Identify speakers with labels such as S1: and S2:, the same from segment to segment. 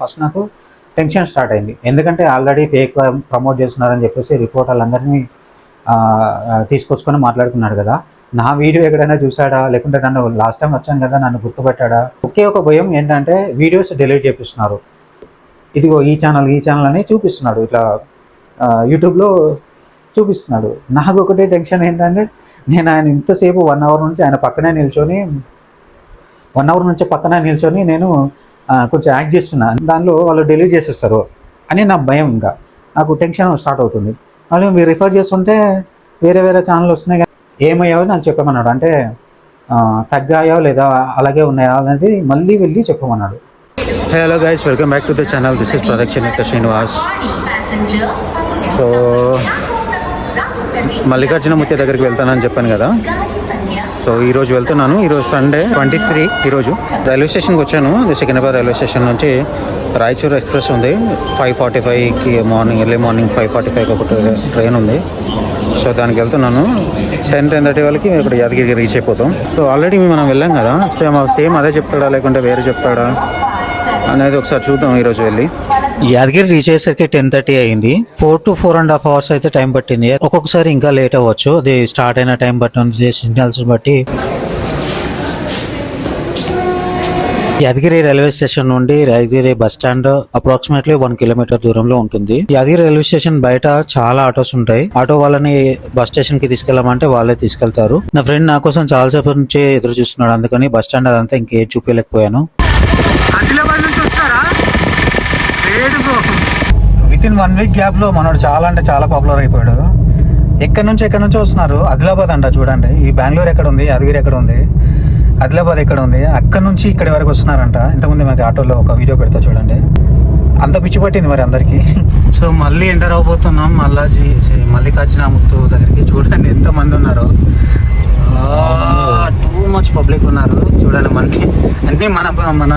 S1: First నాకు tension start అయింది. ఎందుకంటే ఆల్రెడీ ఫేక్ ప్రమోట్ చేస్తున్నారని చెప్పేసి రిపోర్టర్లందరినీ ఆ, తీసుకొచ్చుకొని మాట్లాడుకున్నాడు కదా. నా వీడియో ఎక్కడైనా చూసాడా లేకుంటే నన్ను లాస్ట్ టైం వచ్చాను కదా నన్ను గుర్తుపెట్టాడా? ఒకే ఒక భయం ఏంటంటే వీడియోస్ డిలీట్ చేపిస్తున్నారు. ఇదిగో ఈ ఛానల్ ఈ ఛానల్ అని చూపిస్తున్నాడు. ఇట్లా యూట్యూబ్లో చూపిస్తున్నాడు. నాకు ఒకటే టెన్షన్ ఏంటంటే నేను ఆయన ఇంతసేపు వన్ అవర్ నుంచి ఆయన పక్కనే నిల్చొని వన్ అవర్ నుంచి పక్కన నిల్చొని నేను కొంచెం యాక్ట్ చేస్తున్నా. దానిలో వాళ్ళు డిలీట్ చేసేస్తారు అని నా భయం ఇంకా. నాకు టెన్షన్ స్టార్ట్ అవుతుంది. వాళ్ళు మీరు రిఫర్ చేస్తుంటే వేరే వేరే ఛానల్ వస్తున్నాయి కానీ ఏమయ్యావో నాకు చెప్పమన్నాడు. అంటే తగ్గాయో లేదా అలాగే ఉన్నాయా అనేది మళ్ళీ వెళ్ళి చెప్పమన్నాడు. Hello guys welcome back to the channel this is Pradakshina Srinivas so Mallikarjuna Muthya దగ్గరికి వెళ్తానని చెప్పాను కదా. సో ఈ రోజు వెళ్తున్నాను. ఈరోజు సండే ట్వంటీ త్రీ ఈరోజు రైల్వే స్టేషన్కి వచ్చాను. అది సికింద్రాబాద్ రైల్వే స్టేషన్ నుంచి రాయచూర్ ఎక్స్ప్రెస్ ఉంది. ఫైవ్ ఫార్టీ ఫైవ్కి morning early morning five forty ఫైవ్కి ఒక ట్రైన్ ఉంది. సో దానికి వెళ్తున్నాను. టెన్ టెన్ థర్టీ వాళ్ళకి ఇక్కడ యాదగిరికి రీచ్ అయిపోతాం. సో ఆల్రెడీ మనం వెళ్ళాం కదా. సేమ్ సేమ్ అదే చెప్తాడా లేకుంటే వేరే చెప్తాడా అనేది ఒకసారి చూద్దాం ఈరోజు వెళ్ళి. యాదగిరి రీచ్ అయ్యేసరికి టెన్ థర్టీ అయింది. Four to four and half hours అయితే టైం పట్టింది. ఒక్కొక్కసారి ఇంకా లేట్ అవ్వచ్చు. అది స్టార్ట్ అయిన టైం బట్టి సిగ్నల్స్ బట్టి. యాదగిరి రైల్వే స్టేషన్ నుండి Yadagiri bus stand approximately one kilometre దూరంలో ఉంటుంది. యాదగిరి రైల్వే స్టేషన్ బయట చాలా ఆటోస్ ఉంటాయి. ఆటో వాళ్ళని బస్ స్టేషన్కి తీసుకెళ్ళమంటే వాళ్ళే తీసుకెళ్తారు. నా ఫ్రెండ్ నా కోసం చాలాసేపు నుంచి ఎదురు చూస్తున్నాడు. అందుకని బస్ స్టాండ్ అదంతా ఇంకే చూపించలేకపోయాను
S2: ఆదిలాబాద్ నుంచి వస్తారా లేదు bro
S1: with in one week గ్యాప్లో మనోడు చాలా అంటే చాలా పాపులర్ అయిపోయాడు. ఎక్కడి నుంచి ఎక్కడి నుంచి వస్తున్నారు? ఆదిలాబాద్ అంట చూడండి. ఈ బెంగళూరు ఎక్కడ ఉంది? యాదగిరి ఎక్కడ ఉంది? ఆదిలాబాద్ ఎక్కడ ఉంది? అక్కడ నుంచి ఇక్కడి వరకు వస్తున్నారంట. ఇంతకుముందు మాకు ఆటోలో ఒక వీడియో పెడతా చూడండి. అంత పిచ్చి పట్టింది మరి అందరికి. సో మళ్ళీ ఎంటర్ అవబోతున్నాం. మల్లాజీ మల్లికార్జున ముత్తు దగ్గరికి చూడండి ఎంత మంది ఉన్నారు టూ మచ్ పబ్లిక్ ఉన్నారు. చూడండి మనకి అన్నీ మన మన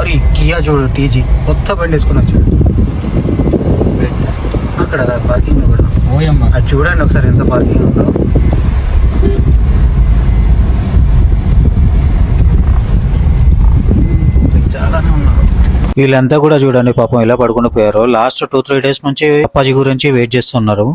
S1: అరే కియా చూడు టీజీ. కొత్త బండి వేసుకుని వచ్చాడు. అక్కడ పార్కింగ్ కూడా.
S2: ఓయమ్మ.
S1: అది చూడండి ఒకసారి ఎంత పార్కింగ్ ఉందో. చాలానే ఉన్నారు. వీళ్ళంతా కూడా చూడండి పాపం ఇలా పడుకుని పోయారు లాస్ట్ టూ త్రీ డేస్ నుంచి అప్పాజీ గురించి వెయిట్ చేస్తున్నారు.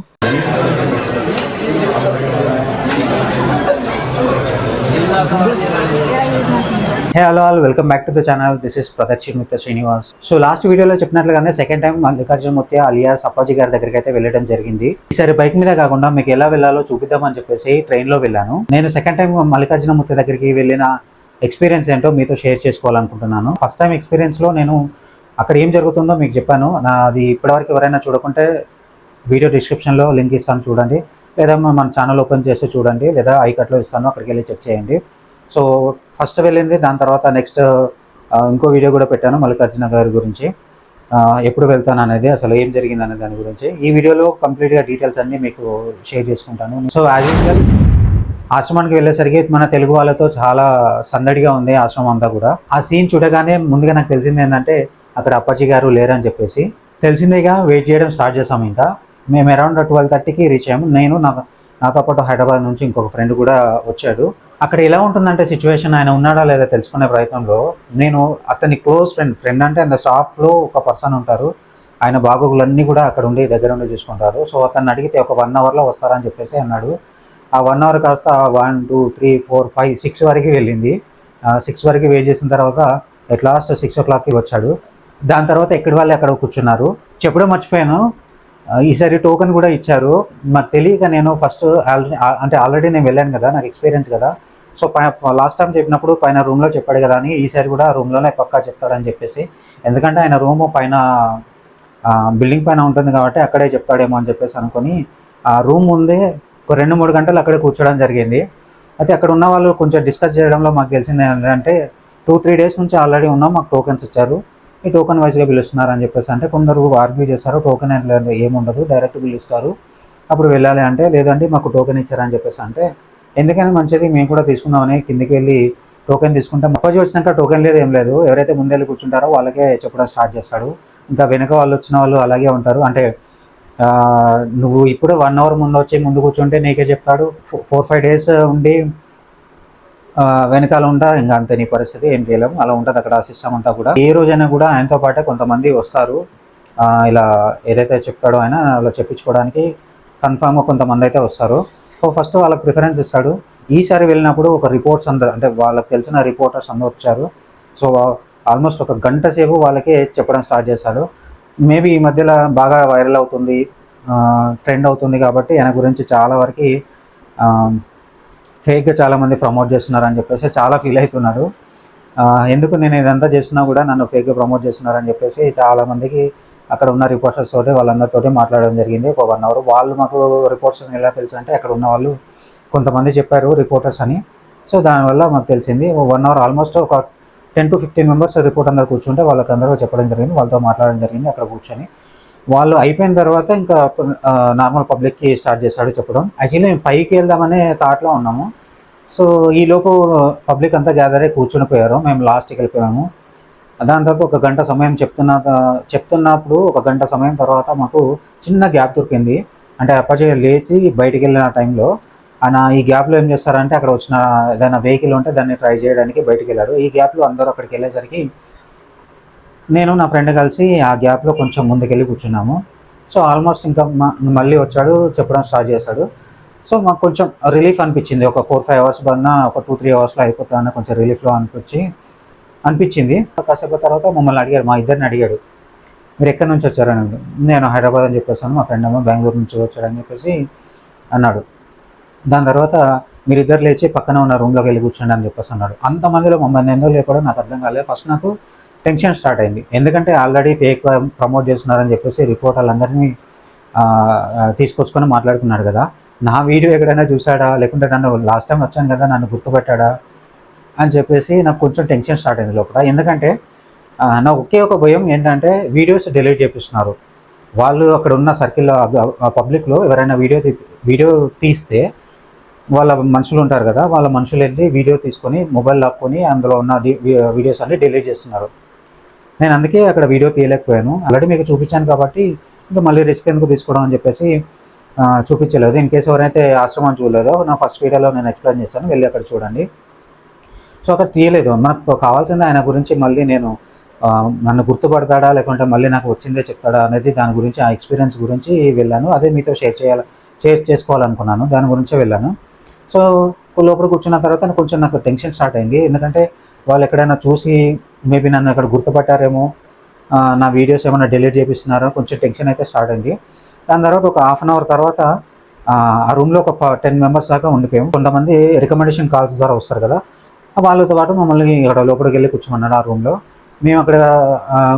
S1: Hey hello all welcome back to the channel this is Pradakshin with Srinivas so last వీడియోలో చెప్పినట్లుగానే second time Mallikarjuna Mutya alias Appaji గారి దగ్గరికి అయితే వెళ్ళడం జరిగింది. ఈసారి బైక్ మీద కాకుండా మీకు ఎలా వెళ్ళాలో చూపిద్దామని చెప్పేసి ట్రైన్లో వెళ్ళాను. నేను సెకండ్ టైం మల్లికార్జున ముత్య దగ్గరికి వెళ్ళిన ఎక్స్పీరియన్స్ ఏంటో మీతో షేర్ చేసుకోవాలనుకుంటున్నాను. ఫస్ట్ టైం ఎక్స్పీరియన్స్లో నేను అక్కడ ఏం జరుగుతుందో మీకు చెప్పాను. నాది ఇప్పటివరకు ఎవరైనా చూడకుంటే వీడియో డిస్క్రిప్షన్లో లింక్ ఇస్తాను చూడండి. లేదా మన ఛానల్ ఓపెన్ చేసి చూడండి. లేదా ఐకట్లో ఇస్తాను. అక్కడికి వెళ్ళి చెక్ చేయండి. సో ఫస్ట్ వెళ్ళింది దాని తర్వాత నెక్స్ట్ ఇంకో వీడియో కూడా పెట్టాను మల్లికార్జున గారి గురించి. ఎప్పుడు వెళ్తాను అనేది అసలు ఏం జరిగింది అనే దాని గురించి. ఈ వీడియోలో కంప్లీట్గా డీటెయిల్స్ అన్నీ మీకు షేర్ చేసుకుంటాను. సో యాజ్ యూజువల్ ఆశ్రమానికి వెళ్ళేసరికి మన తెలుగు వాళ్ళతో చాలా సందడిగా ఉంది ఆశ్రమం అంతా కూడా. ఆ సీన్ చూడగానే ముందుగా నాకు తెలిసింది ఏంటంటే అక్కడ అప్పాజీ గారు లేరని చెప్పేసి. తెలిసిందేగా వెయిట్ చేయడం స్టార్ట్ చేసాము ఇంకా. మేము అరౌండ్ ట్వెల్వ్ థర్టీకి రీచ్ అయ్యాము. నేను నా నాతో పాటు హైదరాబాద్ నుంచి ఇంకొక ఫ్రెండ్ కూడా వచ్చాడు. అక్కడ ఎలా ఉంటుందంటే సిచ్యువేషన్ ఆయన ఉన్నాడా లేదా తెలుసుకునే ప్రయత్నంలో నేను అతని క్లోజ్ ఫ్రెండ్ ఫ్రెండ్ అంటే అంత స్టాఫ్లో ఒక పర్సన్ ఉంటారు. ఆయన బాగోగులన్నీ కూడా అక్కడ ఉండి దగ్గర ఉండి చూసుకుంటారు. సో అతన్ని అడిగితే ఒక వన్ అవర్లో వస్తారని చెప్పేసి అన్నాడు. ఆ వన్ అవర్ కాస్త one two three four five six వరకు వెళ్ళింది. సిక్స్ వరకు వెయిట్ చేసిన తర్వాత ఎట్ లాస్ట్ సిక్స్ ఓ క్లాక్కి వచ్చాడు. దాని తర్వాత ఎక్కడి వాళ్ళు అక్కడ కూర్చున్నారు. చెప్పడం మర్చిపోయాను. ఈసారి టోకెన్ కూడా ఇచ్చారు. నాకు తెలియక నేను ఫస్ట్ ఆల్రెడీ అంటే ఆల్రెడీ నేను వెళ్ళాను కదా నాకు ఎక్స్పీరియన్స్ కదా. సో లాస్ట్ టైం చెప్పినప్పుడు పైన రూమ్లో చెప్పాడు కదా అని ఈసారి కూడా రూమ్లోనే పక్కా చెప్తాడని చెప్పేసి. ఎందుకంటే ఆయన రూమ్ పైన బిల్డింగ్ పైన ఉంటుంది కాబట్టి అక్కడే చెప్తాడేమో అని చెప్పేసి అనుకొని ఆ రూమ్ ముందే ఒక రెండు మూడు గంటలు అక్కడే కూర్చోవడం జరిగింది. అయితే అక్కడ ఉన్న వాళ్ళు కొంచెం డిస్కస్ చేయడంలో మాకు తెలిసింది ఏంటంటే టూ త్రీ డేస్ నుంచి ఆల్రెడీ ఉన్నాం మాకు టోకెన్స్ ఇచ్చారు. ఈ టోకెన్ వైజ్గా పిలుస్తున్నారు అని చెప్పేసి అంటే కొందరు ఆర్గ్యూ చేస్తారు టోకెన్ ఏముండదు డైరెక్ట్ పిలుస్తారు. అప్పుడు వెళ్ళాలి అంటే లేదండి మాకు టోకెన్ ఇచ్చారని చెప్పేసి అంటే ఎందుకని మంచిది మేము కూడా తీసుకుందామని కిందికి వెళ్ళి టోకెన్ తీసుకుంటే అప్పాజీ వచ్చినాక టోకెన్ లేదు ఏం లేదు. ఎవరైతే ముందెళ్ళి కూర్చుంటారో వాళ్ళకే చెప్పడం స్టార్ట్ చేస్తాడు. ఇంకా వెనక వాళ్ళు వచ్చిన వాళ్ళు అలాగే ఉంటారు. అంటే నువ్వు ఇప్పుడు వన్ అవర్ ముందు వచ్చి ముందు కూర్చుంటే నీకే చెప్తాడు. ఫోర్ ఫైవ్ డేస్ ఉండి వెనకాల ఉంటా ఇంకా అంతే నీ పరిస్థితి ఏం చేయలేము. అలా ఉంటుంది అక్కడ సిస్టమ్ అంతా కూడా. ఏ రోజైనా కూడా ఆయనతో పాటే కొంతమంది వస్తారు. ఇలా ఏదైతే చెప్తాడో ఆయన అలా చెప్పించుకోవడానికి కన్ఫామ్గా కొంతమంది అయితే వస్తారు. సో ఫస్ట్ వాళ్ళకి ప్రిఫరెన్స్ ఇస్తాడు. ఈసారి వెళ్ళినప్పుడు ఒక రిపోర్ట్స్ అందరు అంటే వాళ్ళకి తెలిసిన రిపోర్టర్స్ అందరూ వచ్చారు. సో ఆల్మోస్ట్ ఒక గంట సేపు వాళ్ళకే చెప్పడం స్టార్ట్ చేశాడు మేబీ ఈ మధ్యలో బాగా వైరల్ అవుతుంది. ట్రెండ్ అవుతుంది కాబట్టి ఆయన గురించి చాలా వరకు ఫేక్గా చాలామంది ప్రమోట్ చేస్తున్నారు అని చెప్పేసి చాలా ఫీల్ అవుతున్నాడు. ఎందుకు నేను ఇదంతా చేస్తున్నా కూడా నన్ను ఫేక్గా ప్రమోట్ చేస్తున్నారని చెప్పేసి చాలామందికి అక్కడ ఉన్న రిపోర్టర్స్ తోటి వాళ్ళందరితోటి మాట్లాడడం జరిగింది. ఒక వన్ అవర్ వాళ్ళు మాకు రిపోర్ట్స్ ఎలా తెలుసు అంటే అక్కడ ఉన్న వాళ్ళు కొంతమంది చెప్పారు రిపోర్టర్స్ అని. సో దానివల్ల మాకు తెలిసింది వన్ అవర్ ఆల్మోస్ట్ ఒక ten to fifteen members report అందరు కూర్చుంటే వాళ్ళకి అందరూ చెప్పడం జరిగింది వాళ్ళతో మాట్లాడడం జరిగింది అక్కడ కూర్చొని. వాళ్ళు అయిపోయిన తర్వాత ఇంకా నార్మల్ పబ్లిక్కి స్టార్ట్ చేశాడు చెప్పడం. యాక్చువల్లీ మేము పైకి వెళ్దామనే థాట్లో ఉన్నాము. సో ఈలోపు పబ్లిక్ అంతా గ్యాదర్ అయి కూర్చుని పోయారు. మేము లాస్ట్కి వెళ్ళిపోయాము. దాని తర్వాత ఒక గంట సమయం చెప్తున్న చెప్తున్నప్పుడు ఒక గంట సమయం తర్వాత మాకు చిన్న గ్యాప్ దొరికింది. అంటే అప్పాజీ లేచి బయటికి వెళ్ళిన టైంలో ఆయన ఈ గ్యాప్లో ఏం చేస్తారంటే అక్కడ వచ్చిన ఏదైనా వెహికల్ ఉంటే దాన్ని ట్రై చేయడానికి బయటికి వెళ్ళాడు ఈ గ్యాప్లో అందరూ అక్కడికి వెళ్ళేసరికి నేను నా ఫ్రెండ్ కలిసి ఆ గ్యాప్లో కొంచెం ముందుకెళ్ళి కూర్చున్నాము. సో ఆల్మోస్ట్ ఇంకా మళ్ళీ వచ్చాడు చెప్పడం స్టార్ట్ చేశాడు. సో మాకు కొంచెం రిలీఫ్ అనిపించింది. ఒక ఫోర్ ఫైవ్ అవర్స్ పడినా ఒక టూ త్రీ అవర్స్లో అయిపోతుందని కొంచెం రిలీఫ్లో అనిపించి అనిపించింది. కాసేపు తర్వాత మమ్మల్ని అడిగాడు మా ఇద్దరిని అడిగాడు. మీరు ఎక్కడి నుంచి వచ్చారని నేను హైదరాబాద్ అని చెప్పేసాను మా ఫ్రెండ్ ఏమో బెంగళూరు నుంచి వచ్చాడని చెప్పేసి అన్నాడు. దాని తర్వాత మీరిద్దరు లేచి పక్కన ఉన్న రూమ్లోకి వెళ్ళి కూర్చోండి అని చెప్పేసి అన్నాడు. అంతమందిలో మమ్మల్ని ఎందుకు లేకపోవడం నాకు అర్థం కాలేదు. ఫస్ట్ నాకు టెన్షన్ స్టార్ట్ అయింది. ఎందుకంటే ఆల్రెడీ ఫేక్ ప్రమోట్ చేస్తున్నారని చెప్పేసి రిపోర్టర్లందరినీ ఆ, తీసుకొచ్చుకొని మాట్లాడుకున్నాడు కదా. నా వీడియో ఎక్కడైనా చూసాడా లేకుంటే నన్ను లాస్ట్ టైం వచ్చాను కదా నన్ను గుర్తుపెట్టాడా? అని చెప్పేసి నాకు కొంచెం టెన్షన్ స్టార్ట్ అయింది లోపల. ఎందుకంటే నా ఒకే ఒక భయం ఏంటంటే వీడియోస్ డిలీట్ చేపిస్తున్నారు. వాళ్ళు అక్కడ ఉన్న సర్కిల్లో పబ్లిక్లో ఎవరైనా వీడియో వీడియో తీస్తే వాళ్ళ మనుషులు ఉంటారు కదా వాళ్ళ మనుషులు వెళ్ళి వీడియో తీసుకొని మొబైల్ లాక్కొని అందులో ఉన్న వీడియోస్ అన్ని డిలీట్ చేస్తున్నారు. నేను అందుకే అక్కడ వీడియో తీయలేకపోయాను. ఆల్రెడీ మీకు చూపించాను కాబట్టి ఇంకా మళ్ళీ రిస్క్ ఎందుకు తీసుకోవడం అని చెప్పేసి చూపించలేదు. ఇన్ కేసు ఎవరైతే ఆశ్రమం చూడలేదో నా ఫస్ట్ వీడియోలో నేను ఎక్స్ప్లెయిన్ చేశాను. వెళ్ళి అక్కడ చూడండి. సో అక్కడ తీయలేదు. మనకు కావాల్సింది ఆయన గురించి మళ్ళీ నేను నన్ను గుర్తుపడతాడా లేకుంటే మళ్ళీ నాకు వచ్చిందే చెప్తాడా అనేది దాని గురించి ఆ ఎక్స్పీరియన్స్ గురించి వెళ్ళాను. అదే మీతో షేర్ చేయాలి షేర్ చేసుకోవాలనుకున్నాను. దాని గురించే వెళ్ళాను. సో లోపల కూర్చున్న తర్వాత కొంచెం నాకు టెన్షన్ స్టార్ట్ అయింది. ఎందుకంటే వాళ్ళు ఎక్కడైనా చూసి మేబీ నన్ను అక్కడ గుర్తుపట్టారేమో నా వీడియోస్ ఏమైనా డిలీట్ చేపిస్తున్నారో కొంచెం టెన్షన్ అయితే స్టార్ట్ అయింది. దాని తర్వాత ఒక హాఫ్ అన్ అవర్ తర్వాత ఆ, రూమ్లో ఒక టెన్ మెంబర్స్ దాకా ఉండిపోయాము కొంతమంది రికమెండేషన్ కాల్స్ ద్వారా వస్తారు కదా వాళ్ళతో పాటు మమ్మల్ని ఇక్కడ లోపలికి వెళ్ళి కూర్చోమన్నాడు ఆ రూమ్లో. మేము అక్కడ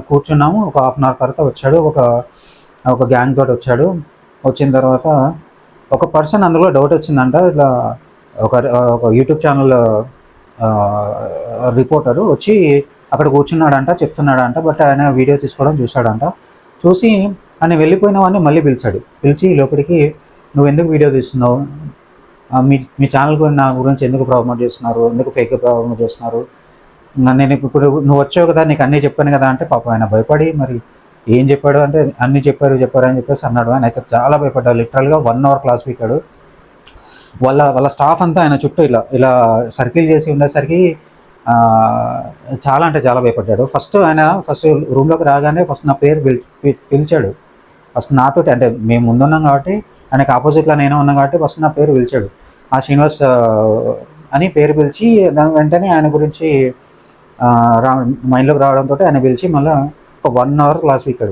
S1: కూర్చున్నాము. ఒక హాఫ్ అన్ అవర్ తర్వాత వచ్చాడు. ఒక ఒక గ్యాంగ్ తోటి వచ్చాడు. వచ్చిన తర్వాత ఒక పర్సన్ అందులో డౌట్ వచ్చిందంట. ఇట్లా ఒక ఒక యూట్యూబ్ ఛానల్ రిపోర్టరు వచ్చి అక్కడ కూర్చున్నాడంట చెప్తున్నాడంట బట్ ఆయన వీడియో తీసుకోవడం చూశాడంట. చూసి ఆయన వెళ్ళిపోయిన వాడిని మళ్ళీ పిలిచాడు. పిలిచి లోపలికి నువ్వు ఎందుకు వీడియో తీస్తున్నావు? మీ మీ ఛానల్ గురించి నా గురించి ఎందుకు ప్రమోట్ చేస్తున్నారు? ఎందుకు ఫేక్ ప్రమోట్ చేస్తున్నారు? నేను ఇప్పుడు నువ్వు వచ్చావు కదా నీకు అన్నీ చెప్పాను కదా అంటే పాపం ఆయన భయపడి మరి ఏం చెప్పాడు? అంటే అన్ని చెప్పారు చెప్పారు అని చెప్పేసి అన్నాడు. ఆయన అయితే చాలా భయపడ్డాడు. లిటరల్గా వన్ అవర్ క్లాస్ పీకాడు వాళ్ళ వాళ్ళ స్టాఫ్ అంతా ఆయన చుట్టూ ఇలా ఇలా సర్కిల్ చేసి ఉండేసరికి చాలా అంటే చాలా భయపడ్డాడు. ఫస్ట్ ఆయన ఫస్ట్ రూమ్లోకి రాగానే ఫస్ట్ నా పేరు పి- పిలిచాడు. ఫస్ట్ నాతోటి అంటే మేము ముందున్నాం కాబట్టి ఆయనకు ఆపోజిట్లో నేను ఉన్నాం కాబట్టి ఫస్ట్ నా పేరు పిలిచాడు. ఆ శ్రీనివాస్ అని పేరు పిలిచి దాని వెంటనే ఆయన గురించి రా మైండ్లోకి రావడంతో ఆయన పిలిచి మళ్ళీ ఒక వన్ అవర్ క్లాస్ ఇక్కడ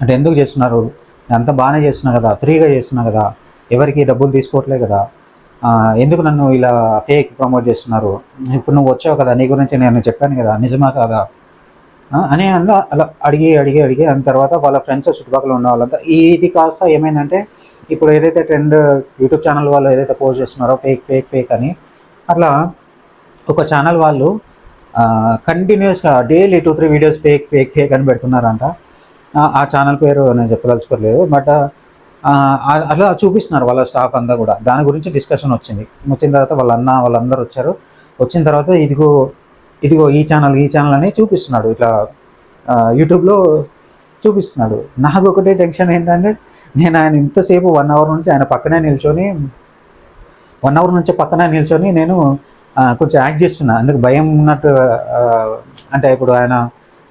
S1: అంటే ఎందుకు చేస్తున్నారు? నేను అంతా బాగానే చేస్తున్నా కదా ఫ్రీగా చేస్తున్నా కదా ఎవరికి డబ్బులు తీసుకోవట్లే కదా. ఎందుకు నన్ను ఇలా ఫేక్ ప్రమోట్ చేస్తున్నారు? ఇప్పుడు నువ్వు వచ్చావు కదా నీ గురించి నేను చెప్పాను కదా నిజమా కాదా? అని అలా అలా అడిగి అడిగి అడిగి దాని తర్వాత వాళ్ళ ఫ్రెండ్స్ చుట్టుపక్కల ఉన్న వాళ్ళంతా ఇది కాస్త ఏమైందంటే ఇప్పుడు ఏదైతే ట్రెండ్ యూట్యూబ్ ఛానల్ వాళ్ళు ఏదైతే పోస్ట్ చేస్తున్నారో ఫేక్ ఫేక్ ఫేక్ అని అట్లా ఒక ఛానల్ వాళ్ళు కంటిన్యూస్గా daily two three videos fake fake fake అని పెడుతున్నారంట. ఆ- ఆ ఛానల్ పేరు నేను చెప్పదలుచుకోలేదు బట్ అలా చూపిస్తున్నారు వాళ్ళ స్టాఫ్ అంతా కూడా. దాని గురించి డిస్కషన్ వచ్చింది. వచ్చిన తర్వాత వాళ్ళ అన్న వాళ్ళందరూ వచ్చారు. వచ్చిన తర్వాత ఇదిగో ఇదిగో ఈ ఛానల్ ఈ ఛానల్ అని చూపిస్తున్నాడు. ఇట్లా యూట్యూబ్లో చూపిస్తున్నాడు. నాకు ఒకటే టెన్షన్ ఏంటంటే నేను ఆయన ఇంతసేపు వన్ అవర్ నుంచి ఆయన పక్కనే నిల్చొని వన్ అవర్ నుంచి పక్కనే నిల్చొని నేను కొంచెం యాక్ట్ చేస్తున్నా. అందుకు భయం ఉన్నట్టు అంటే ఇప్పుడు ఆయన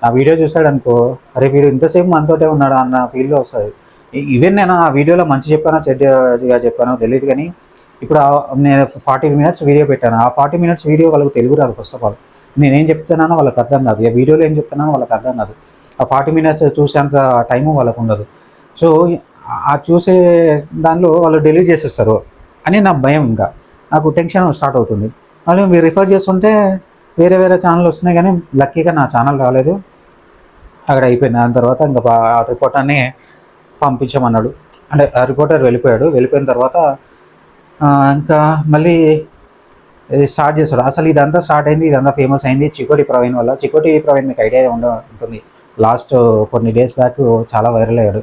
S1: ఆ వీడియో చూసాడు అనుకో అరే వీడు ఇంతసేపు మనతోటే ఉన్నాడు? అన్న ఫీల్లో వస్తుంది. ఈవెన్ నేను ఆ వీడియోలో మంచి చెప్పానో చెడ్డగా చెప్పానో తెలియదు కానీ ఇప్పుడు నేను ఫార్టీ మినిట్స్ వీడియో పెట్టాను. ఆ ఫార్టీ మినిట్స్ వీడియో వాళ్ళకి తెలుగు రాదు ఫస్ట్ ఆఫ్ ఆల్ నేనేం చెప్తున్నానో వాళ్ళకి అర్థం కాదు. ఆ వీడియోలో ఏం చెప్తున్నానో వాళ్ళకి అర్థం కాదు. ఆ ఫార్టీ మినిట్స్ చూసేంత టైము వాళ్ళకు ఉండదు. సో ఆ చూసే దానిలో వాళ్ళు డెలీట్ చేసేస్తారు అని నా భయం ఇంకా. నాకు టెన్షన్ స్టార్ట్ అవుతుంది. వాళ్ళు మీరు రిఫర్ చేస్తుంటే వేరే వేరే ఛానల్ వస్తున్నాయి కానీ లక్కీగా నా ఛానల్ రాలేదు. అక్కడ అయిపోయింది. దాని తర్వాత ఇంకా ఆ రిపోర్ట్ రిపోర్టర్ని పంపించమన్నాడు. అంటే రిపోర్టర్ వెళ్ళిపోయాడు. వెళ్ళిపోయిన తర్వాత ఇంకా మళ్ళీ ఇది స్టార్ట్ చేశాడు అసలు ఇదంతా స్టార్ట్ అయింది ఇదంతా ఫేమస్ అయింది చికోటి ప్రవీణ్ వల్ల. చికోటి ప్రవీణ్ మీకు ఐడియా ఉండ ఉంటుంది. లాస్ట్ కొన్ని డేస్ బ్యాక్ చాలా వైరల్ అయ్యాడు.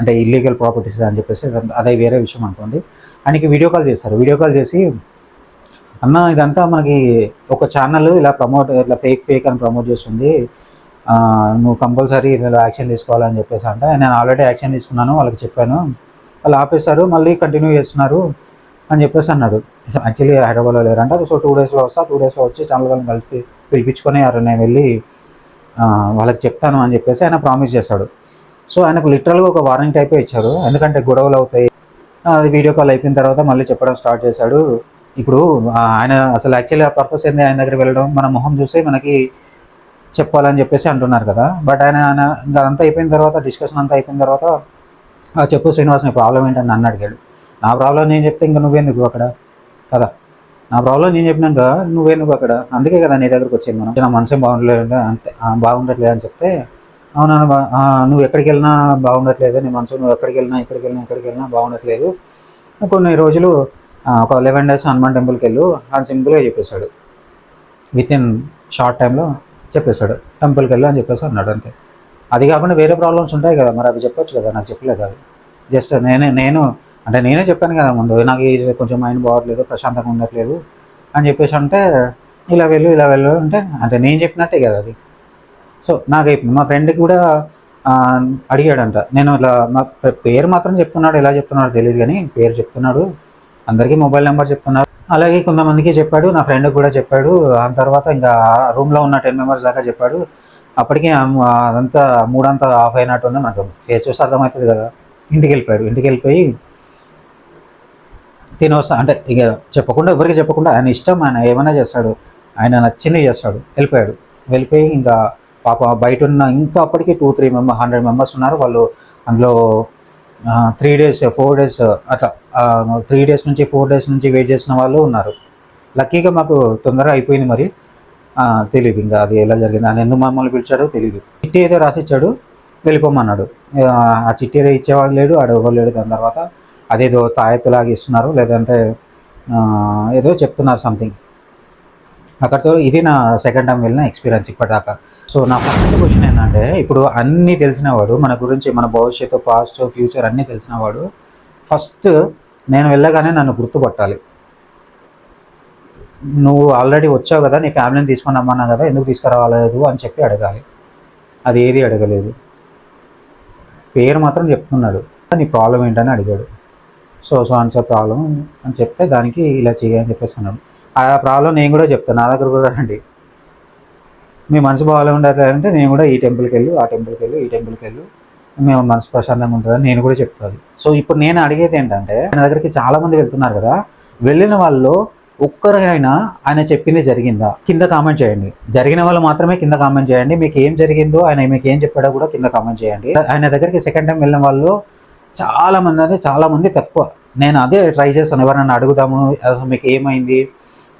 S1: అంటే ఇల్లీగల్ ప్రాపర్టీస్ అని చెప్పేసి అదే వేరే విషయం అనుకోండి. ఆయనకి వీడియో కాల్ చేశారు వీడియో కాల్ చేసి అన్న ఇదంతా మనకి ఒక ఛానల్ ఇలా ప్రమోట్ ఇట్లా ఫేక్ ఫేక్ అని ప్రమోట్ చేస్తుంది. నువ్వు కంపల్సరీ ఇందులో యాక్షన్ తీసుకోవాలని చెప్పేసి అంటే. నేను ఆల్రెడీ యాక్షన్ తీసుకున్నాను వాళ్ళకి చెప్పాను. వాళ్ళు ఆపేశారు మళ్ళీ కంటిన్యూ చేస్తున్నారు అని చెప్పేసి అన్నాడు. యాక్చువల్లీ హైదరాబాద్లో లేరంట. సో టూ డేస్లో వస్తా టూ డేస్లో వచ్చి ఛానల్ వాళ్ళని కలిపి పిలిపించుకొని అరే నేను వెళ్ళి వాళ్ళకి చెప్తాను అని చెప్పేసి ఆయన ప్రామిస్ చేశాడు. సో ఆయనకు లిటరల్గా ఒక వార్నింగ్ టైపే ఇచ్చారు. ఎందుకంటే గొడవలు అవుతాయి. అది వీడియో కాల్ అయిపోయిన తర్వాత మళ్ళీ చెప్పడం స్టార్ట్ చేశాడు. ఇప్పుడు ఆయన అసలు యాక్చువల్లీ ఆ పర్పస్ ఏంది? ఆయన దగ్గర వెళ్ళడం మన మొహం చూస్తే మనకి చెప్పాలని చెప్పేసి అంటున్నారు కదా. బట్ ఆయన ఆయన ఇంకా అంతా అయిపోయిన తర్వాత డిస్కషన్ అంతా అయిపోయిన తర్వాత "ఆ, చెప్పు శ్రీనివాస్ నీ ప్రాబ్లం ఏంటని నన్ను అడిగాడు. నా ప్రాబ్లం నేను చెప్తే ఇంకా నువ్వు అక్కడ? కదా? నా ప్రాబ్లం నేను చెప్పినాక నువ్వే నువ్వు అక్కడ? అందుకే కదా నీ దగ్గరకు వచ్చింది మనం. నా మనసే బాగుండలేదు? అంటే బాగుండట్లేదు? అని చెప్తే అవునా నువ్వు ఎక్కడికి వెళ్ళినా బాగుండట్లేదు. నీ మనసు నువ్వు ఎక్కడికి వెళ్ళినా ఎక్కడికి వెళ్ళినా ఎక్కడికి వెళ్ళినా బాగుండట్లేదు. కొన్ని రోజులు ఒక లెవెన్ డేస్ హనుమాన్ టెంపుల్కి వెళ్ళు. అని సింపుల్గా చెప్పేశాడు. విత్ ఇన్ షార్ట్ టైంలో చెప్పేశాడు. టెంపుల్కి వెళ్ళా అని చెప్పేసి అన్నాడు అంతే. అది కాకుండా వేరే ప్రాబ్లమ్స్ ఉంటాయి కదా మరి అవి చెప్పొచ్చు కదా? నాకు చెప్పలేదు అవి. జస్ట్ నేనే నేను అంటే నేనే చెప్పాను కదా ముందు నాకు కొంచెం మైండ్ బాగోట్లేదు ప్రశాంతంగా ఉండట్లేదు అని చెప్పేసి అంటే ఇలా వెళ్ళు ఇలా వెళ్ళు అంటే అంటే నేను చెప్పినట్టే కదా అది. సో నాకు అయిపోయింది మా ఫ్రెండ్కి కూడా అడిగాడంట. నేను ఇలా మా పేరు మాత్రం చెప్తున్నాడు ఎలా చెప్తున్నాడో తెలియదు కానీ పేరు చెప్తున్నాడు. అందరికీ మొబైల్ నెంబర్ చెప్తున్నాడు. అలాగే కొంతమందికి చెప్పాడు నా ఫ్రెండ్ కూడా చెప్పాడు. ఆ తర్వాత ఇంకా రూమ్లో ఉన్న టెన్ మెంబర్స్ దాకా చెప్పాడు. అప్పటికే అదంతా మూడంతా ఆఫ్ అయినట్టు ఉంది నాకు ఫేస్ చూసి అర్థమవుతుంది కదా. ఇంటికి వెళ్ళిపోయాడు. ఇంటికి వెళ్ళిపోయి తినవసా అంటే ఇక చెప్పకుండా ఎవరికి చెప్పకుండా ఆయన ఇష్టం ఆయన ఏమైనా చేస్తాడు. ఆయన నచ్చింది చేస్తాడు. వెళ్ళిపోయాడు. వెళ్ళిపోయి ఇంకా పాప బయట ఉన్న ఇంకా అప్పటికి two three member hundred members ఉన్నారు. వాళ్ళు అందులో త్రీ డేస్ ఫోర్ డేస్ అట్లా త్రీ డేస్ నుంచి ఫోర్ డేస్ నుంచి వెయిట్ చేసిన వాళ్ళు ఉన్నారు. లక్కీగా మాకు తొందరగా అయిపోయింది మరి. తెలియదు ఇంకా అది ఎలా జరిగింది ఆయన ఎందుకు మమ్మల్ని పిలిచాడో తెలియదు చిట్టి ఏదో రాసిచ్చాడు వెళ్ళిపోమన్నాడు. ఆ, ఆ చిట్టి ఏదో ఇచ్చేవాడు లేడు ఆడు ఎవరు లేడు దాని తర్వాత అదేదో తాయెత్తులాగా ఇస్తున్నారు లేదంటే ఏదో చెప్తున్నారు సంథింగ్ అక్కడితో ఇది నా సెకండ్ టైం వెళ్ళిన ఎక్స్పీరియన్స్ ఇప్పటిదాకా. సో నా ఫస్ట్ క్వశ్చన్ ఏంటంటే ఇప్పుడు అన్నీ తెలిసినవాడు మన గురించి మన భవిష్యత్తు పాస్ట్ ఫ్యూచర్ అన్నీ తెలిసినవాడు ఫస్ట్ నేను వెళ్ళగానే నన్ను గుర్తుపట్టాలి. నువ్వు ఆల్రెడీ వచ్చావు కదా నీ ఫ్యామిలీని తీసుకొని రమ్మన్నా కదా ఎందుకు తీసుకురావలేదు అని చెప్పి అడగాలి. అది ఏది అడగలేదు. పేరు మాత్రం చెప్తున్నాడు. నీ ప్రాబ్లం ఏంటని అడిగాడు. సో సో ఆన్సర్ ప్రాబ్లం అని చెప్తే దానికి ఇలా చేయని చెప్పేసి అన్నాడు. ఆ ప్రాబ్లం నేను కూడా చెప్తాను. నా దగ్గర కూడా రండి. మీ మనసు బాగాలే అంటే నేను కూడా ఈ టెంపుల్కి వెళ్ళు ఆ టెంపుల్కి వెళ్ళు ఈ టెంపుల్కి వెళ్ళు. మేము మనసు ప్రశాంతంగా ఉంటుందని నేను కూడా చెప్తాను. సో ఇప్పుడు నేను అడిగేది ఏంటంటే ఆయన దగ్గరికి చాలా మంది వెళ్తున్నారు కదా వెళ్ళిన వాళ్ళు ఒక్కరైనా ఆయన చెప్పింది జరిగిందా? కింద కామెంట్ చేయండి. జరిగిన వాళ్ళు మాత్రమే కింద కామెంట్ చేయండి. మీకు ఏం జరిగిందో ఆయన మీకు ఏం చెప్పాడో కూడా కింద కామెంట్ చేయండి. ఆయన దగ్గరికి సెకండ్ టైం వెళ్ళిన వాళ్ళు చాలా మంది అంటే చాలా మంది తక్కువ. నేను అదే ట్రై చేస్తాను ఎవరైనా అడుగుదాము అసలు మీకు ఏమైంది?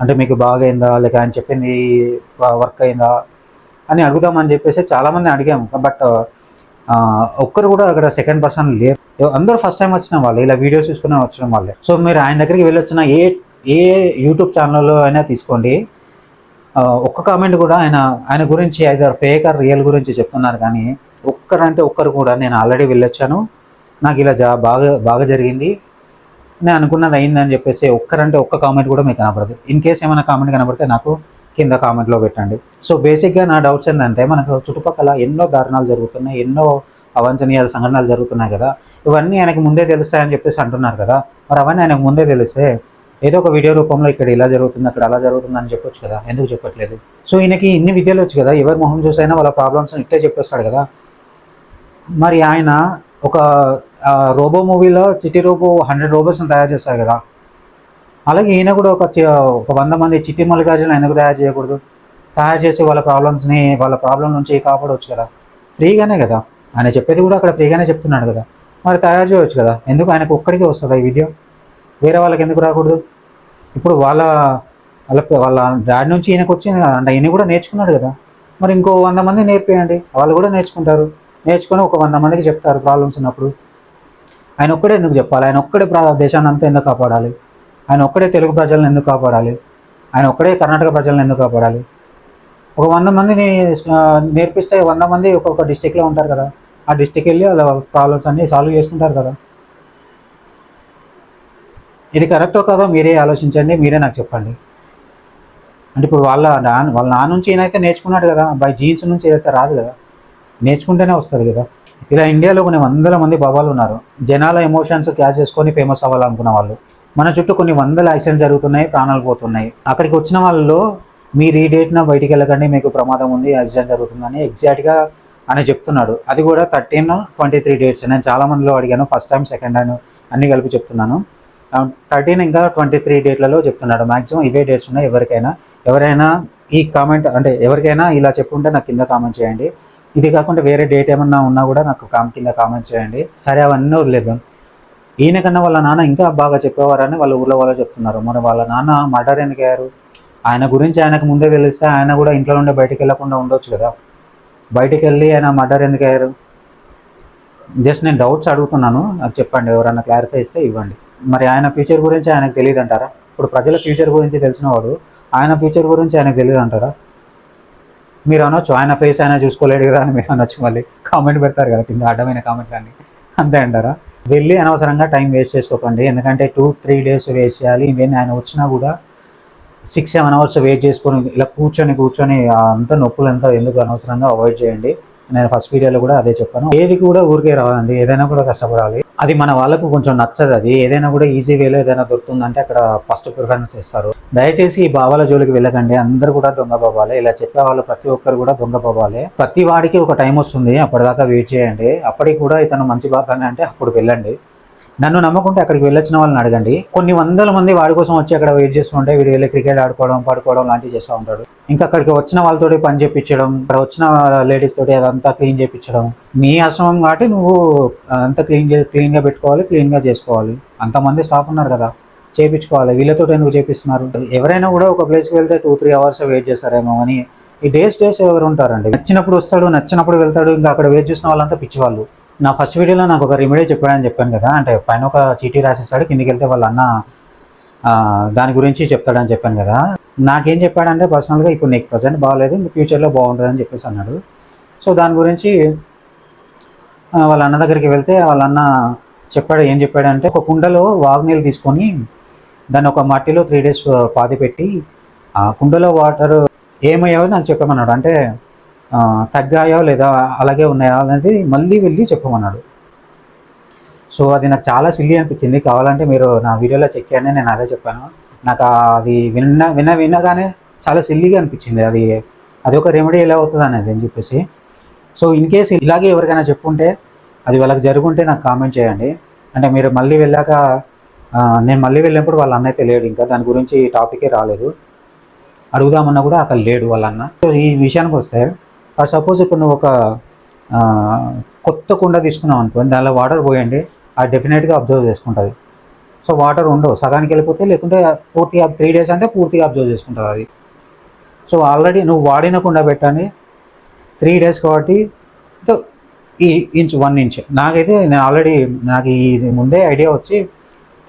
S1: అంటే మీకు బాగైందా? లేక ఆయన చెప్పింది వర్క్ అయిందా? అని అడుగుదామని చెప్పేసి చాలామంది అడిగాము. బట్ ఒక్కరు కూడా అక్కడ సెకండ్ పర్సన్ లేరు. అందరూ ఫస్ట్ టైం వచ్చిన వాళ్ళు. ఇలా వీడియోస్ తీసుకుని వచ్చిన వాళ్ళే. సో మీరు ఆయన దగ్గరికి వెళ్ళొచ్చిన ఏ ఏ యూట్యూబ్ ఛానల్లో అయినా తీసుకోండి. ఒక్క కామెంట్ కూడా ఆయన ఆయన గురించి ఐదర్ ఫేక్ ఆర్ రియల్ గురించి చెప్తున్నారు కానీ ఒక్కరంటే ఒక్కరు కూడా నేను ఆల్రెడీ వెళ్ళొచ్చాను. నాకు ఇలా జా బాగా బాగా జరిగింది. నేను అనుకున్నది అయిందని చెప్పేసి ఒక్కరంటే ఒక్క కామెంట్ కూడా మీకు కనపడదు. ఇన్ కేస్ ఏమైనా కామెంట్ కనపడితే నాకు కింద కామెంట్లో పెట్టండి. సో బేసిక్గా నా డౌట్స్ ఏంటంటే మనకు చుట్టుపక్కల ఎన్నో దారుణాలు జరుగుతున్నాయి ఎన్నో అవాంఛనీయ సంఘటనలు జరుగుతున్నాయి కదా. ఇవన్నీ ఆయనకు ముందే తెలుస్తాయని చెప్పేసి అంటున్నారు కదా. మరి అవన్నీ ఆయనకు ముందే తెలిస్తే ఏదో ఒక వీడియో రూపంలో ఇక్కడ ఇలా జరుగుతుంది అక్కడ అలా జరుగుతుంది అని చెప్పొచ్చు కదా. ఎందుకు చెప్పట్లేదు? సో ఈయనకి ఇన్ని విద్యలు వచ్చు కదా. ఎవరి మొహం చూసైనా వాళ్ళ ప్రాబ్లమ్స్ ఇట్టే చెప్పేస్తాడు కదా. మరి ఆయన ఒక రోబో మూవీలో సిటీ రోబో హండ్రెడ్ రోబోస్ని తయారు చేస్తారు కదా. అలాగే ఈయన కూడా ఒక ఒక వంద మంది చిట్టి మల్లికార్జున ఎందుకు తయారు చేయకూడదు? తయారు చేసి వాళ్ళ ప్రాబ్లమ్స్ని వాళ్ళ ప్రాబ్లం నుంచి కాపాడవచ్చు కదా? ఫ్రీగానే కదా? ఆయన చెప్పేది కూడా అక్కడ ఫ్రీగానే చెప్తున్నాడు కదా? మరి తయారు చేయవచ్చు కదా? ఎందుకు ఆయనకు ఒక్కడికే వస్తుంది ఈ విద్య? వేరే వాళ్ళకి ఎందుకు రాకూడదు? ఇప్పుడు వాళ్ళ వాళ్ళ వాళ్ళ డాడీ నుంచి ఈయనకు వచ్చింది కదా? అంటే ఈయన కూడా నేర్చుకున్నాడు కదా? మరి ఇంకో వంద మంది నేర్పేయండి. వాళ్ళు కూడా నేర్చుకుంటారు. నేర్చుకొని ఒక వంద మందికి చెప్తారు ప్రాబ్లమ్స్ ఉన్నప్పుడు. ఆయన ఒక్కడే ఎందుకు చెప్పాలి? ఆయన ఒక్కడే ప్ర- దేశాన్ని అంతా ఎందుకు కాపాడాలి? ఆయన ఒక్కడే తెలుగు ప్రజలను ఎందుకు కాపాడాలి? ఆయన ఒక్కడే కర్ణాటక ప్రజలను ఎందుకు కాపాడాలి? ఒక వంద మందిని నేర్పిస్తే వంద మంది ఒక్కొక్క డిస్టిక్లో ఉంటారు కదా. ఆ డిస్టిక్ వెళ్ళి వాళ్ళ ప్రాబ్లమ్స్ అన్ని సాల్వ్ చేసుకుంటారు కదా. ఇది కరెక్టో కాదో మీరే ఆలోచించండి మీరే నాకు చెప్పండి. అంటే ఇప్పుడు వాళ్ళ నాన్న వాళ్ళ నాన్న నుంచి ఈయనైతే నేర్చుకున్నాడు కదా బై జీన్స్ నుంచి ఏదైతే రాదు కదా నేర్చుకుంటేనే వస్తుంది కదా. ఇలా ఇండియాలో కొన్ని వందల మంది బాబాలు ఉన్నారు. జనాల ఎమోషన్స్ క్యాచ్ చేసుకొని ఫేమస్ అవ్వాలనుకున్న వాళ్ళు. మన చుట్టూ కొన్ని వందల యాక్సిడెంట్ జరుగుతున్నాయి ప్రాణాలు పోతున్నాయి. అక్కడికి వచ్చిన వాళ్ళలో మీరు ఈ డేట్న బయటికి వెళ్ళకండి మీకు ప్రమాదం ఉంది యాక్సిడెంట్ జరుగుతుందని ఎగ్జాక్ట్గా అని చెప్తున్నాడు. అది కూడా థర్టీన్ ట్వంటీ త్రీ డేట్స్. నేను చాలా మందిలో అడిగాను ఫస్ట్ టైం సెకండ్ టైం అన్ని కలిపి చెప్తున్నాను. థర్టీన్ ఇంకా ట్వంటీ త్రీ డేట్లలో చెప్తున్నాడు. మాక్సిమం ఇవే డేట్స్ ఉన్నాయి ఎవరికైనా. ఎవరైనా ఈ కామెంట్ అంటే ఎవరికైనా ఇలా చెప్పుంటే నాకు కింద కామెంట్ చేయండి. ఇది కాకుండా వేరే డేట్ ఏమన్నా ఉన్నా కూడా నాకు కింద కామెంట్ చేయండి. సరే అవన్నీ వదిలేద్దాం. ఈయన కన్నా వాళ్ళ నాన్న ఇంకా బాగా చెప్పేవారని వాళ్ళ ఊర్లో వాళ్ళు చెప్తున్నారు. మరి వాళ్ళ నాన్న మర్డర్ ఎందుకు అయ్యారు? ఆయన గురించి ఆయనకు ముందే తెలిస్తే ఆయన కూడా ఇంట్లో నుండి బయటకు వెళ్ళకుండా ఉండొచ్చు కదా. బయటికి వెళ్ళి ఆయన మర్డర్ ఎందుకు అయ్యారు? జస్ట్ నేను డౌట్స్ అడుగుతున్నాను. నాకు చెప్పండి ఎవరైనా క్లారిఫై ఇస్తే ఇవ్వండి. మరి ఆయన ఫ్యూచర్ గురించి ఆయనకు తెలియదు అంటారా ఇప్పుడు ప్రజల ఫ్యూచర్ గురించి తెలిసినవాడు ఆయన ఫ్యూచర్ గురించి ఆయనకు తెలియదు అంటారా మీరు అనొచ్చు ఆయన ఫేస్ ఆయన చూసుకోలేడు కదా అని మీరు అనొచ్చు మళ్ళీ. కామెంట్ పెడతారు కదా కింద అడ్డమైన కామెంట్లు అని అంతే అంటారా? వెళ్ళి అనవసరంగా టైం వేస్ట్ చేసుకోకండి. ఎందుకంటే టూ త్రీ డేస్ వేస్ట్ చేయాలి. ఇవన్నీ ఆయన వచ్చినా కూడా సిక్స్ సెవెన్ అవర్స్ వెయిట్ చేసుకొని ఇలా కూర్చొని కూర్చొని అంత నొప్పులు అంతా ఎందుకు అనవసరంగా అవాయిడ్ చేయండి. నేను ఫస్ట్ వీడియోలో కూడా అదే చెప్పాను. ఏది కూడా ఊరికే రాదండి. ఏదైనా కూడా కష్టపడాలి. అది మన వాళ్ళకు కొంచెం నచ్చదు అది. ఏదైనా కూడా ఈజీ వేలో ఏదైనా దొరుకుతుందంటే అక్కడ ఫస్ట్ ప్రిఫరెన్స్ ఇస్తారు. దయచేసి ఈ బాబాల జోలికి వెళ్ళకండి. అందరూ కూడా దొంగ బాబాలే. ఇలా చెప్పే వాళ్ళు ప్రతి ఒక్కరు కూడా దొంగ బాబాలే. ప్రతి వాడికి ఒక టైం వస్తుంది. అప్పటిదాకా వెయిట్ చేయండి. అప్పటికి కూడా ఇతను మంచి బాబానే అంటే అప్పుడు వెళ్ళండి. నన్ను నమ్మకుంటే అక్కడికి వెళ్ళొచ్చిన వాళ్ళని అడగండి. కొన్ని వందల మంది వాడి కోసం వచ్చి అక్కడ వెయిట్ చేస్తుంటే వీడు వెళ్ళి క్రికెట్ ఆడుకోవడం పడుకోవడం లాంటివి చేస్తూ ఉంటాడు. ఇంకా అక్కడికి వచ్చిన వాళ్ళతోటి పని చేపించడం ఇక్కడ వచ్చిన లేడీస్ తోటి అదంతా క్లీన్ చేపించడం. నీ ఆశ్రమం కాబట్టి నువ్వు అంతా క్లీన్ చే క్లీన్గా పెట్టుకోవాలి క్లీన్గా చేసుకోవాలి. అంతమంది స్టాఫ్ ఉన్నారు కదా చేపించుకోవాలి. వీళ్ళతో ఎందుకు చేపిస్తున్నారు? ఎవరైనా కూడా ఒక ప్లేస్కి వెళ్తే టూ త్రీ అవర్స్ వెయిట్ చేస్తారేమో అని. ఈ డేస్ డేస్ ఎవరు ఉంటారండి? నచ్చినప్పుడు వస్తాడు నచ్చినప్పుడు వెళ్తాడు. ఇంకా అక్కడ వెయిట్ చేసిన వాళ్ళంతా పిచ్చివాళ్ళు. నా ఫస్ట్ వీడియోలో నాకు ఒక రెమెడీ చెప్పాడని చెప్పాను కదా అంటే పైన ఒక చీటీ రాసేస్తాడు కిందికి వెళ్తే వాళ్ళ అన్న దాని గురించి చెప్తాడని చెప్పాను కదా. నాకేం చెప్పాడంటే పర్సనల్గా ఇప్పుడు నీకు ప్రజెంట్ బాగాలేదు ఇంక ఫ్యూచర్లో బాగుంటుంది అని చెప్పేసి అన్నాడు. సో దాని గురించి వాళ్ళ అన్న దగ్గరికి వెళ్తే వాళ్ళ అన్న చెప్పాడు ఏం చెప్పాడంటే ఒక కుండలో వాగునీళ్ళు తీసుకొని దాన్ని ఒక మట్టిలో త్రీ డేస్ పాతి పెట్టి ఆ కుండలో వాటర్ ఏమయ్యావో నాకు చెప్పమన్నాడు. అంటే తగ్గాయో లేదా అలాగే ఉన్నాయా అనేది మళ్ళీ వెళ్ళి చెప్పమన్నాడు. సో అది నాకు చాలా సిల్లీ అనిపించింది. కావాలంటే మీరు నా వీడియోలో చెక్ చేయండి నేను అదే చెప్పాను. నాకు అది విన్న విన్న విన్నగానే చాలా సిల్లీగా అనిపించింది. అది అది ఒక రెమెడీ ఎలా అవుతుంది అనేది అని చెప్పేసి. సో ఇన్ కేస్ ఇలాగే ఎవరికైనా చెప్పుంటే అది వాళ్ళకి జరుగుంటే నాకు కామెంట్ చేయండి. అంటే మీరు మళ్ళీ వెళ్ళాక నేను మళ్ళీ వెళ్ళినప్పుడు వాళ్ళ అన్నయ్య తెలియడు లేడు ఇంకా. దాని గురించి టాపికే రాలేదు. అడుగుదామన్నా కూడా అక్కడ లేడు వాళ్ళ అన్న. సో ఈ విషయానికి వస్తే ఆ సపోజ్ ఇప్పుడు నువ్వు ఒక కొత్త కుండ తీసుకున్నావు అనుకోండి దానిలో వాటర్ పోయండి అది డెఫినెట్గా అబ్జర్వ్ చేసుకుంటుంది. సో వాటర్ ఉండవు సగానికి వెళ్ళిపోతే లేకుంటే పూర్తిగా త్రీ డేస్ అంటే పూర్తిగా అబ్జర్వ్ చేసుకుంటుంది అది. సో ఆల్రెడీ నువ్వు వాడిన కుండ పెట్టండి త్రీ డేస్ కాబట్టి ఈ ఇంచ్ వన్ ఇంచ్ నాకైతే నేను ఆల్రెడీ నాకు ఈ ముందే ఐడియా వచ్చి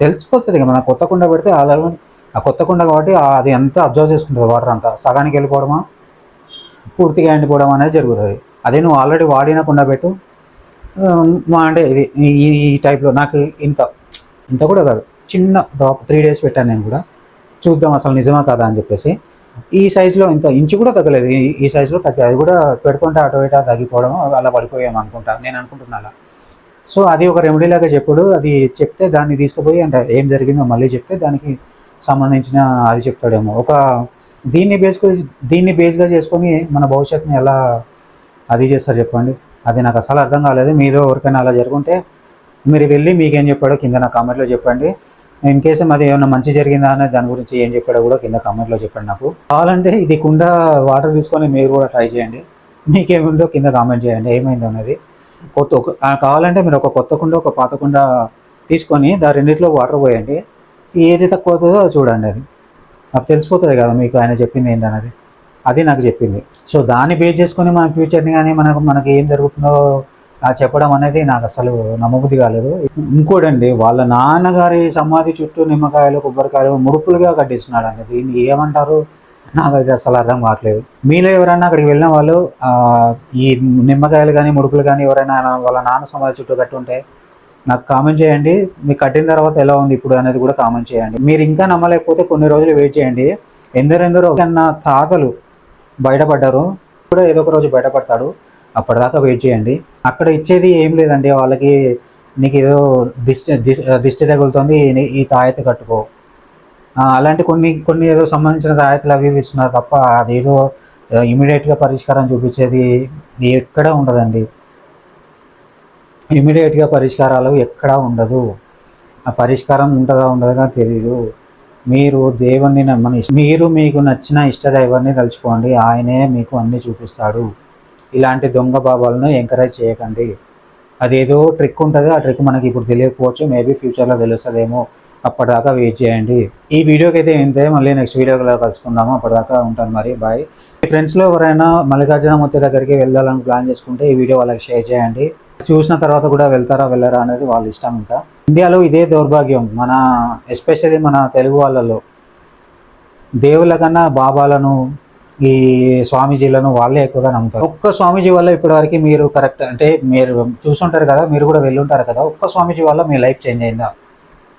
S1: తెలిసిపోతుంది ఇక మన కొత్త కుండ పెడితే ఆల్రెడీ ఆ కొత్త కుండ కాబట్టి అది ఎంత అబ్జర్వ్ చేసుకుంటుంది వాటర్ అంతా? సగానికి వెళ్ళిపోవడమా? పూర్తిగా ఎండిపోవడం అనేది జరుగుతుంది. అదే నువ్వు ఆల్రెడీ వాడిన కుండ పెట్టు. మా అంటే ఇది ఈ ఈ టైప్లో నాకు ఇంత ఇంత కూడా కాదు. చిన్న డ్రాప్ త్రీ డేస్ పెట్టాను నేను కూడా. చూద్దాం అసలు నిజమా కాదా అని చెప్పేసి. ఈ సైజులో ఇంత ఇంచు కూడా తగ్గలేదు. ఈ- సైజులో తగ్గ అది కూడా పెడుతుంటే అటు ఇటు తగ్గిపోవడం అలా పడిపోయాం అనుకుంటా. నేను అనుకుంటున్నా అలా. సో అది ఒక రెమెడీ లాగా చెప్పుడు. అది చెప్తే దాన్ని తీసుకుపోయి అంటే ఏం జరిగిందో మళ్ళీ చెప్తే దానికి సంబంధించిన అది చెప్తాడేమో. ఒక దీన్ని బేస్ దీన్ని బేస్గా చేసుకొని మన భవిష్యత్తుని ఎలా అది చేస్తారు చెప్పండి. అది నాకు అసలు అర్థం కాలేదు. మీరు ఎవరికైనా అలా జరుగుంటే మీరు వెళ్ళి మీకేం చెప్పాడో కింద నా కామెంట్లో చెప్పండి. ఇన్ కేసు అది ఏమైనా మంచి జరిగిందా అనే దాని గురించి ఏం చెప్పాడో కూడా కింద కామెంట్లో చెప్పండి నాకు. కావాలంటే ఇది కుండ వాటర్ తీసుకొని మీరు కూడా ట్రై చేయండి. మీకేముందో కింద కామెంట్ చేయండి. ఏమైందో అనేది. కొత్త ఒక- కావాలంటే మీరు ఒక కొత్త కుండ ఒక పాత కుండ తీసుకొని దాని రెండింటిలో వాటర్ పోయండి. ఏది తక్కువ అవుతుందో చూడండి అది. నాకు తెలిసిపోతుంది కదా మీకు ఆయన చెప్పింది ఏంటన్నది అది నాకు చెప్పింది. సో దాన్ని బేస్ చేసుకొని మన ఫ్యూచర్ని కానీ మనకు మనకి ఏం జరుగుతుందో చెప్పడం అనేది నాకు అసలు నమ్మబుద్ధి కాలేదు. ఇంకోటండి వాళ్ళ నాన్నగారి సమాధి చుట్టూ నిమ్మకాయలు కొబ్బరికాయలు ముడుపులుగా కట్టిస్తున్నాడండి దీన్ని ఏమంటారు? నాకు అది అసలు అర్థం కావట్లేదు. మీలో ఎవరైనా అక్కడికి వెళ్ళిన వాళ్ళు ఈ నిమ్మకాయలు కానీ ముడుపులు కానీ ఎవరైనా వాళ్ళ నాన్న సమాధి చుట్టూ కట్టుంటే నాకు కామెంట్ చేయండి. మీకు కట్టిన తర్వాత ఎలా ఉంది ఇప్పుడు అనేది కూడా కామెంట్ చేయండి. మీరు ఇంకా నమ్మలేకపోతే కొన్ని రోజులు వెయిట్ చేయండి. ఎందరెందరో నా తాతలు బయటపడ్డారు. కూడా ఏదో ఒక రోజు బయటపడతాడు. అప్పటిదాకా వెయిట్ చేయండి. అక్కడ ఇచ్చేది ఏం లేదండి. వాళ్ళకి నీకు ఏదో దిష్టి దిష్టి తగులుతుంది. ఈ- తాయత కట్టుకో. అలాంటి కొన్ని కొన్ని ఏదో సంబంధించిన తాయతలు అవి ఇస్తున్నారు తప్ప అదేదో ఇమీడియట్గా పరిష్కారం చూపించేది ఎక్కడ ఉండదండి. ఇమీడియట్గా పరిష్కారాలు ఎక్కడా ఉండదు. ఆ పరిష్కారం ఉంటుందా ఉండదుగా తెలియదు మీరు దేవుణ్ణి నమ్మని మీరు మీకు నచ్చిన ఇష్టదైవాన్ని తలుచుకోండి. ఆయనే మీకు అన్నీ చూపిస్తాడు. ఇలాంటి దొంగ బాబాలను ఎంకరేజ్ చేయకండి. అదేదో ట్రిక్ ఉంటుంది. ఆ ట్రిక్ మనకి ఇప్పుడు తెలియకపోవచ్చు. మేబీ ఫ్యూచర్లో తెలుస్తుందేమో. అప్పటిదాకా వెయిట్ చేయండి. ఈ వీడియోకి అయితే ఏంటే మళ్ళీ నెక్స్ట్ వీడియోలో కలుసుకుందాము. అప్పటిదాకా ఉంటాను మరి. బాయ్ మీ ఫ్రెండ్స్లో ఎవరైనా మల్లికార్జున మూర్తి దగ్గరికి వెళ్ళాలని ప్లాన్ చేసుకుంటే ఈ వీడియో వాళ్ళకి షేర్ చేయండి. చూసిన తర్వాత కూడా వెళ్తారా వెళ్ళరా అనేది వాళ్ళ ఇష్టం ఇంకా. ఇండియాలో ఇదే దౌర్భాగ్యం. మన ఎస్పెషల్లీ మన తెలుగు వాళ్ళలో. దేవుళ్ళ కన్నా బాబాలను ఈ స్వామీజీలను వాళ్ళే ఎక్కువగా నమ్ముతారు. ఒక్క స్వామీజీ వల్ల ఇప్పటివరకు మీరు కరెక్ట్ అంటే మీరు చూసుంటారు కదా మీరు కూడా వెళ్ళుంటారు కదా ఒక్క స్వామీజీ వల్ల మీ లైఫ్ చేంజ్ అయిందా?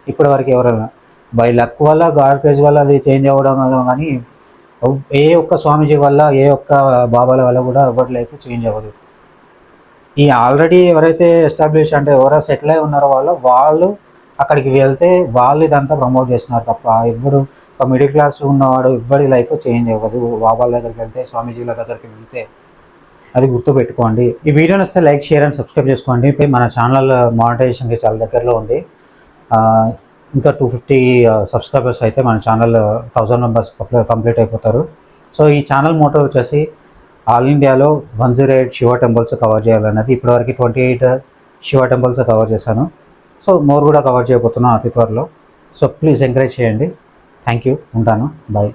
S1: ఇప్పటివరకు ఎవరైనా. బై లక్ వల్ల గాడ్ ప్రేజ్ వల్ల అది చేంజ్ అవ్వడం కానీ ఏ ఒక్క స్వామీజీ వల్ల ఏ ఒక్క బాబాల వల్ల కూడా ఎవరి లైఫ్ చేంజ్ అవ్వదు. ఈ ఆల్రెడీ ఎవరైతే ఎస్టాబ్లిష్ అంటే ఎవరో సెటిల్ అయి ఉన్నారో వాళ్ళు వాళ్ళు అక్కడికి వెళ్తే వాళ్ళు ఇదంతా ప్రమోట్ చేస్తున్నారు తప్ప ఎవడు ఒక మిడిల్ క్లాస్ ఉన్నవాడు ఎవరి లైఫ్ చేంజ్ అవ్వదు. బాబాల దగ్గరికి వెళ్తే స్వామీజీల దగ్గరికి వెళ్తే అది గుర్తుపెట్టుకోండి. ఈ వీడియో నచ్చితే లైక్ షేర్ అండ్ సబ్స్క్రైబ్ చేసుకోండి. మన ఛానల్ మానిటైజేషన్కి చాలా దగ్గరలో ఉంది. ఇంకా టూ ఫిఫ్టీ సబ్స్క్రైబర్స్ అయితే మన ఛానల్ థౌజండ్ మెంబర్స్ కంప్లీట్ అయిపోతారు. సో ఈ ఛానల్ మోటో వచ్చేసి ఆల్ ఇండియాలో one zero eight Shiva temples cover చేయాలన్నది ఇప్పటివరకు twenty eight Shiva temples cover చేశాను. సో మోర్ కూడా కవర్ చేయబోతున్నాను అతి త్వరలో. సో ప్లీజ్ ఎంకరేజ్ చేయండి. Thank you. ఉంటాను. బాయ్.